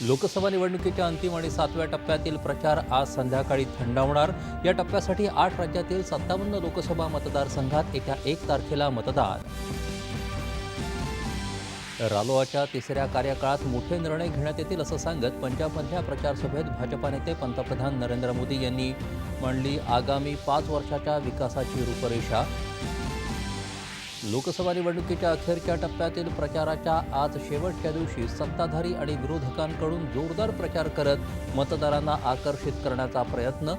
लोकसभा निवडणुकीच्या अंतिम आणि सातव्या टप्प्यातील प्रचार आज संध्याकाळी थंडावणार. या टप्प्यासाठी आठ राज्यातील सत्तावन्न लोकसभा मतदारसंघात येत्या एक तारखेला मतदान. रालोआच्या तिसऱ्या कार्यकाळात मोठे निर्णय घेण्यात येतील असं सांगत पंजाबमधल्या प्रचारसभेत भाजपा नेते पंतप्रधान नरेंद्र मोदी यांनी मांडली आगामी पाच वर्षाच्या विकासाची रूपरेषा. लोकसभा निवडणुकीच्या अखेरच्या टप्प्यातील प्रचाराच्या आज शेवटच्या दिवशी सत्ताधारी आणि विरोधकांकडून जोरदार प्रचार करत मतदारांना आकर्षित करण्याचा प्रयत्न.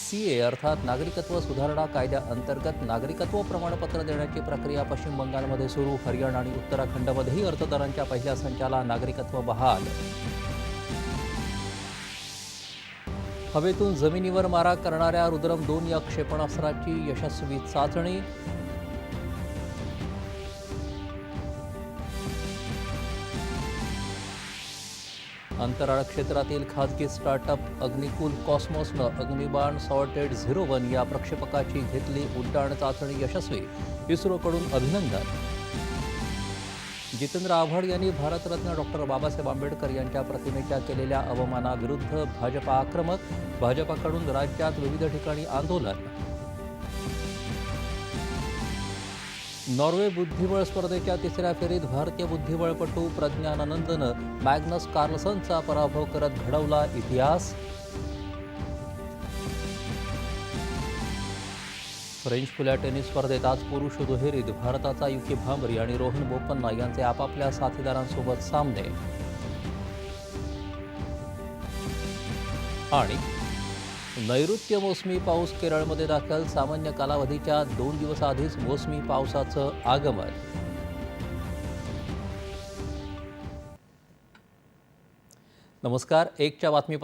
सीए अर्थात नागरिकत्व सुधारणा कायद्याअंतर्गत नागरिकत्व प्रमाणपत्र देण्याची प्रक्रिया पश्चिम बंगालमध्ये सुरू हरियाणा आणि उत्तराखंडमध्येही अर्जदारांच्या पहिल्या संचाला नागरिकत्व बहाल. हवेतून जमिनीवर मारा करणाऱ्या रुद्रम दोन या क्षेपणास्त्राची यशस्वी चाचणी. अंतराळ क्षेत्रातील खाजगी स्टार्टअप अग्निकुल कॉस्मॉसनं अग्निबाण सॉर्टेड झिरो वन या प्रक्षेपकाची घेतली उड्डाण चाचणी यशस्वी. इस्रोकडून अभिनंदन. जितेंद्र आव्हाड यांनी भारतरत्न डॉक्टर बाबासाहेब आंबेडकर यांच्या प्रतिमेच्या केलेल्या अवमानाविरुद्ध भाजपा आक्रमक भाजपाकडून राज्यात विविध ठिकाणी आंदोलन. नॉर्वे बुद्धिबळ स्पर्धेच्या तिसऱ्या फेरीत भारतीय बुद्धिबळपटू प्रज्ञानंदनं मॅग्नस कार्लसनचा पराभव करत घडवला इतिहास. फ्रेंच खुल्या टेनिस स्पर्धेत आज पुरुष दुहेरीत भारताचा युकी भांबरी आणि रोहन बोपन्ना यांचे आपापल्या साथीदारांसोबत सामने. आणि नैऋत्य मोसमी पाऊस केरळमध्ये दाखल. सामान्य कालावधीच्या दोन दिवस आधीच मोसमी पावसाचं आगमन. नमस्कार एकच्या बातमी